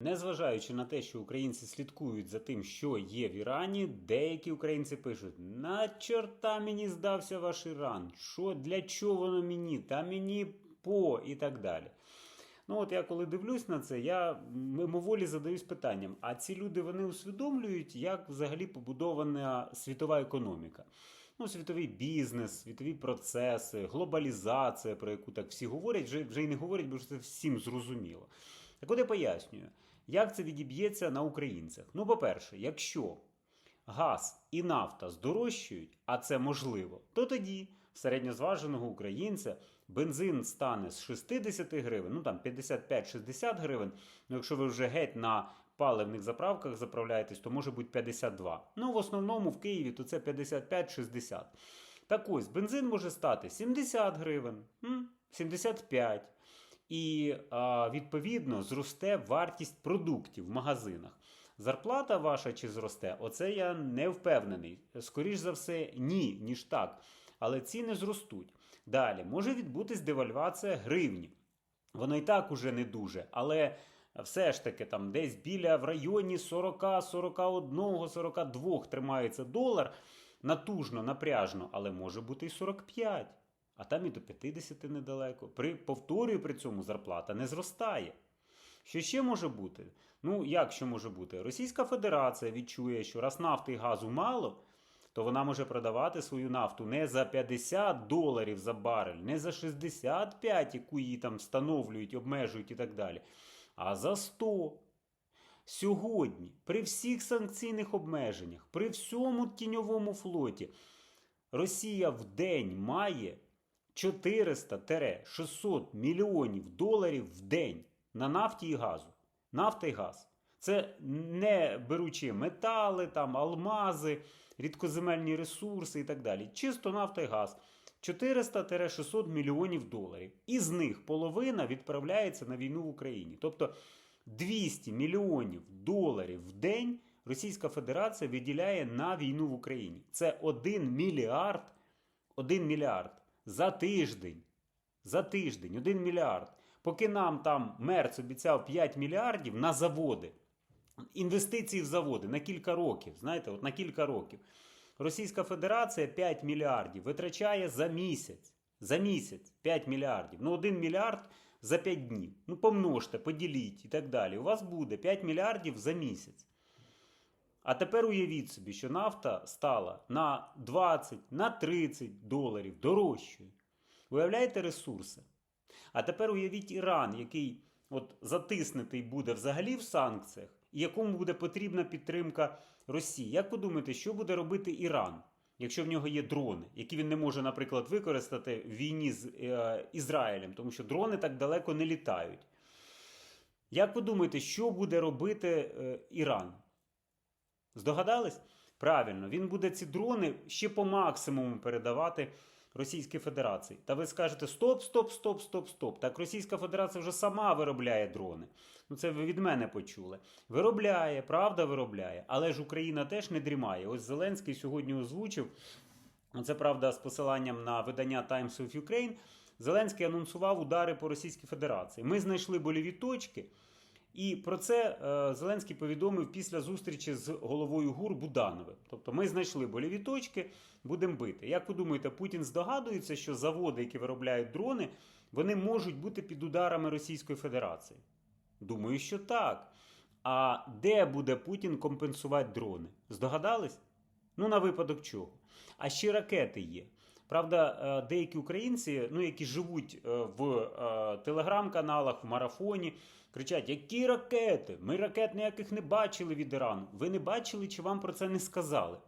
Незважаючи на те, що українці слідкують за тим, що є в Ірані, деякі українці пишуть: на чорта мені здався ваш Іран, що для чого воно мені, та мені по і так далі. Ну, от я коли дивлюсь на це, я мимоволі задаюсь питанням: а ці люди вони усвідомлюють, як взагалі побудована світова економіка? Ну, світовий бізнес, світові процеси, глобалізація, про яку так всі говорять, вже, вже й не говорять, бо ж це всім зрозуміло. Так от я пояснюю, як це відіб'ється на українцях. Ну, по-перше, якщо газ і нафта здорожчають, а це можливо, то тоді середньозваженого українця бензин стане з 60 гривень, ну там 55-60 гривень. Ну, якщо ви вже геть на паливних заправках заправляєтесь, то може бути 52. Ну, в основному в Києві то це 55-60. Так ось, бензин може стати 70 гривень, м, 75. І відповідно зросте вартість продуктів в магазинах. Зарплата ваша чи зросте? Оце я не впевнений. Скоріш за все, ні, ніж так. Але ціни зростуть. Далі може відбутись девальвація гривні. Воно і так уже не дуже, але все ж таки там десь біля в районі 40, 41, 42 тримається долар натужно, напряжно, але може бути і 45, а там і до 50 недалеко. При повторюю при цьому зарплата не зростає. Що ще може бути? Ну, як що може бути? Російська Федерація відчує, що раз нафти і газу мало, то вона може продавати свою нафту не за 50 доларів за барель, не за 65, яку її там встановлюють, обмежують і так далі, а за 100. Сьогодні, при всіх санкційних обмеженнях, при всьому тіньовому флоті, Росія в день має 400-600 мільйонів доларів в день на нафті і газу. Нафта і газ. Це не беручи метали, там, алмази, рідкоземельні ресурси і так далі. Чисто нафта і газ. 400-600 мільйонів доларів. Із них половина відправляється на війну в Україні. Тобто 200 мільйонів доларів в день Російська Федерація виділяє на війну в Україні. Це 1 мільярд, 1 мільярд за тиждень. За тиждень 1 мільярд. Поки нам там Мерц обіцяв 5 мільярдів на заводи, інвестиції в заводи на кілька років. Знаєте, от на кілька років. Російська Федерація 5 мільярдів витрачає за місяць. За місяць 5 мільярдів. Ну, 1 мільярд за 5 днів. Ну, помножте, поділіть і так далі. У вас буде 5 мільярдів за місяць. А тепер уявіть собі, що нафта стала на 20, на 30 доларів дорожчою. Уявляєте ресурси? А тепер уявіть Іран, який от затиснутий буде взагалі в санкціях, і якому буде потрібна підтримка Росії. Як ви думаєте, що буде робити Іран, якщо в нього є дрони, які він не може, наприклад, використати в війні з е, Ізраїлем, тому що дрони так далеко не літають? Як ви думаєте, що буде робити е, Іран? Здогадались? Правильно, він буде ці дрони ще по максимуму передавати Російській Федерації. Та ви скажете: стоп, стоп, стоп, стоп, стоп. Так Російська Федерація вже сама виробляє дрони. Ну це ви від мене почули. Виробляє, правда, виробляє. Але ж Україна теж не дрімає. Ось Зеленський сьогодні озвучив. Це правда з посиланням на видання Times of Ukraine. Зеленський анонсував удари по Російській Федерації. Ми знайшли боліві точки. І про це е, Зеленський повідомив після зустрічі з головою ГУР Будановим. Тобто ми знайшли боліві точки, будемо бити. Як ви думаєте, Путін здогадується, що заводи, які виробляють дрони, вони можуть бути під ударами Російської Федерації? Думаю, що так. А де буде Путін компенсувати дрони? Здогадались? Ну, на випадок чого? А ще ракети є. Правда, е, деякі українці, ну які живуть е, в е, телеграм-каналах, в марафоні, кричать: які ракети? Ми ракет ніяких не бачили від Ірану. Ви не бачили, чи вам про це не сказали?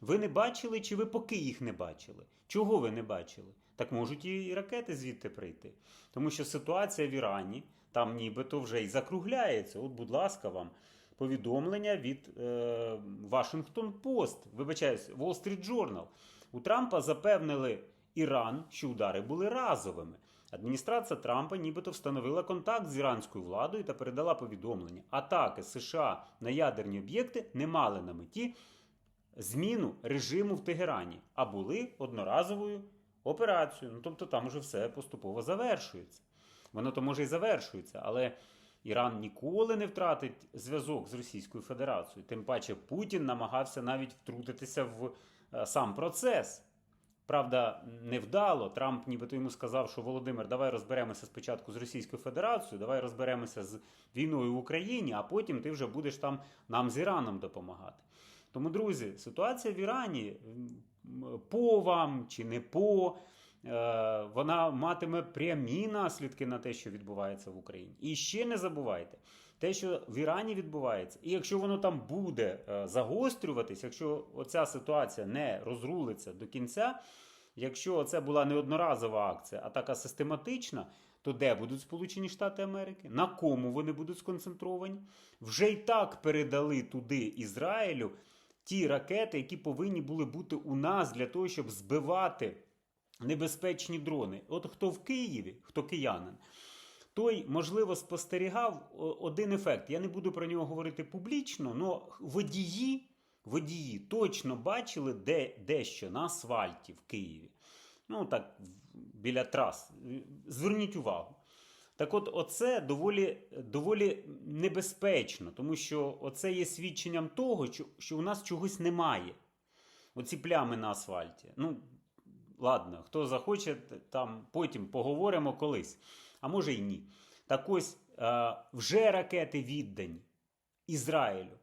Ви не бачили, чи ви поки їх не бачили? Чого ви не бачили? Так можуть і ракети звідти прийти. Тому що ситуація в Ірані там нібито вже і закругляється. От, будь ласка, вам повідомлення від е, Washington Post, вибачаюсь, Wall Street Journal. У Трампа запевнили Іран, що удари були разовими. Адміністрація Трампа нібито встановила контакт з іранською владою та передала повідомлення. Атаки США на ядерні об'єкти не мали на меті зміну режиму в Тегерані, а були одноразовою операцією. Ну тобто там уже все поступово завершується. Воно то може і завершується, але Іран ніколи не втратить зв'язок з Російською Федерацією. Тим паче Путін намагався навіть втрутитися в сам процес. Правда, невдало. Трамп нібито йому сказав, що Володимир, давай розберемося спочатку з Російською Федерацією, давай розберемося з війною в Україні, а потім ти вже будеш там нам з Іраном допомагати. Тому, друзі, ситуація в Ірані по вам чи не по, е, вона матиме прямі наслідки на те, що відбувається в Україні. І ще не забувайте, те, що в Ірані відбувається, і якщо воно там буде е, загострюватись, якщо оця ситуація не розрулиться до кінця, якщо це була не одноразова акція, а така систематична, то де будуть Сполучені Штати Америки? На кому вони будуть сконцентровані? Вже й так передали туди Ізраїлю ті ракети, які повинні були бути у нас для того, щоб збивати небезпечні дрони. От хто в Києві, хто киянин, той, можливо, спостерігав один ефект. Я не буду про нього говорити публічно, але водії, водії точно бачили де, дещо на асфальті в Києві. Ну, так, біля трас. Зверніть увагу. Так от, оце доволі, доволі небезпечно, тому що оце є свідченням того, що, у нас чогось немає. Оці плями на асфальті. Ну, ладно, хто захоче, там потім поговоримо колись. А може й ні. Так ось е, вже ракети віддані Ізраїлю.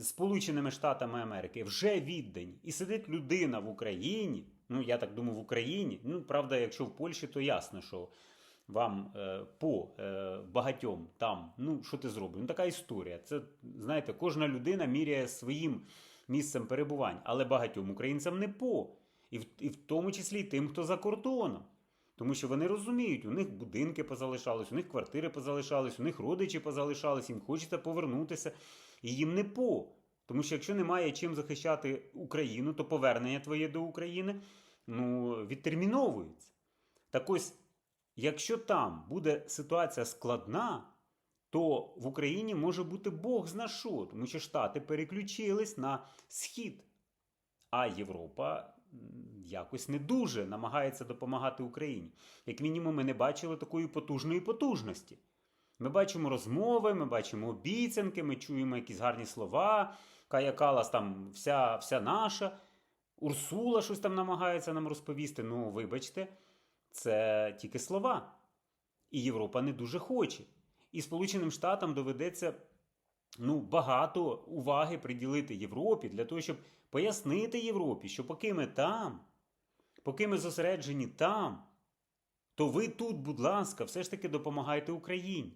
Сполученими Штатами Америки вже віддані. І сидить людина в Україні. Ну, я так думаю, в Україні. Ну, правда, якщо в Польщі, то ясно, що вам е, по е, багатьом там, ну, що ти зробиш? Ну, така історія. Це, знаєте, кожна людина міряє своїм місцем перебування, але багатьом українцям не по. І в, і в тому числі тим, хто за кордоном. Тому що вони розуміють, у них будинки позалишались, у них квартири позалишались, у них родичі позалишались, їм хочеться повернутися, і їм не по. Тому що якщо немає чим захищати Україну, то повернення твоє до України ну, відтерміновується. Так ось, якщо там буде ситуація складна, то в Україні може бути Бог зна що, тому що Штати переключились на схід, а Європа якось не дуже намагається допомагати Україні. Як мінімум, ми не бачили такої потужної потужності. Ми бачимо розмови, ми бачимо обіцянки, ми чуємо якісь гарні слова. Кая Калас там вся, вся наша. Урсула щось там намагається нам розповісти. Ну, вибачте, це тільки слова. І Європа не дуже хоче. І Сполученим Штатам доведеться ну, багато уваги приділити Європі для того, щоб пояснити Європі, що поки ми там, поки ми зосереджені там, то ви тут, будь ласка, все ж таки допомагайте Україні.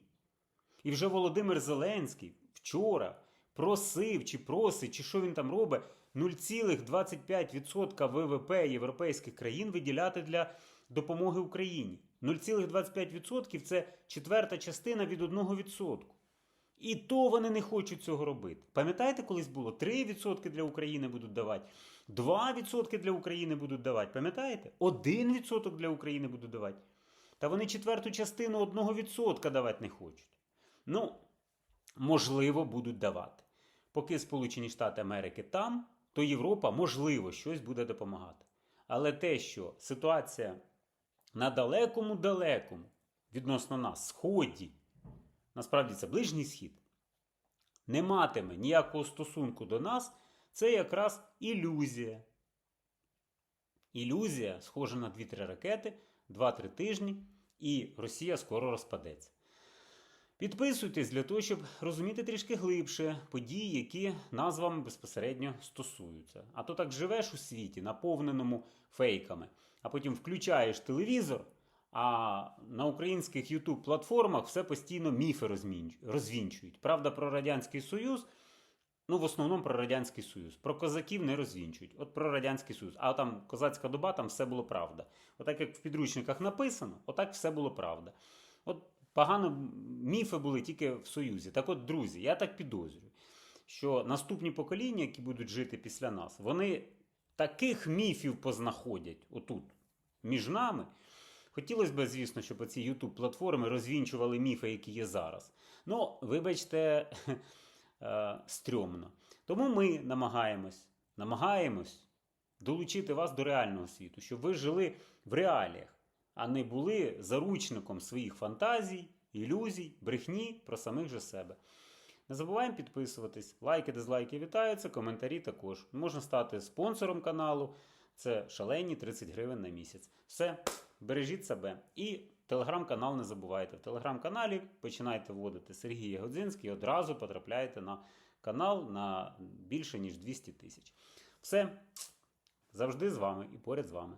І вже Володимир Зеленський вчора просив чи просить, чи що він там робить, 0,25% ВВП європейських країн виділяти для допомоги Україні. 0,25% це четверта частина від 1%. І то вони не хочуть цього робити. Пам'ятаєте, колись було 3% для України будуть давати, 2% для України будуть давати. Пам'ятаєте? 1% для України будуть давати. Та вони четверту частину 1% давати не хочуть. Ну, можливо, будуть давати. Поки Сполучені Штати Америки там, то Європа, можливо, щось буде допомагати. Але те, що ситуація на далекому далекому відносно нас, сході, насправді це ближній схід, не матиме ніякого стосунку до нас, це якраз ілюзія. Ілюзія схожа на 2-3 ракети, 2-3 тижні, і Росія скоро розпадеться. Підписуйтесь для того, щоб розуміти трішки глибше події, які нас вам безпосередньо стосуються. А то так живеш у світі, наповненому фейками, а потім включаєш телевізор, а на українських youtube платформах все постійно міфи розвінчують. Правда, про Радянський Союз. Ну, в основному про Радянський Союз. Про козаків не розвінчують. От про Радянський Союз. А там козацька доба, там все було правда. Отак, як в підручниках написано, отак все було правда. От погано міфи були тільки в Союзі. Так от, друзі, я так підозрюю, що наступні покоління, які будуть жити після нас, вони таких міфів познаходять отут, між нами. Хотілося б, звісно, щоб ці youtube платформи розвінчували міфи, які є зараз. Ну, вибачте, е, стрьомно. Тому ми намагаємось, намагаємось долучити вас до реального світу, щоб ви жили в реаліях, а не були заручником своїх фантазій ілюзій, брехні про самих же себе. Не забуваємо підписуватись. Лайки, дизлайки вітаються, коментарі також. Можна стати спонсором каналу. Це шалені 30 гривень на місяць. Все, бережіть себе. І телеграм-канал не забувайте. В телеграм-каналі починайте вводити Сергій Годзинський і одразу потрапляєте на канал на більше ніж 200 тисяч. Все завжди з вами і поряд з вами.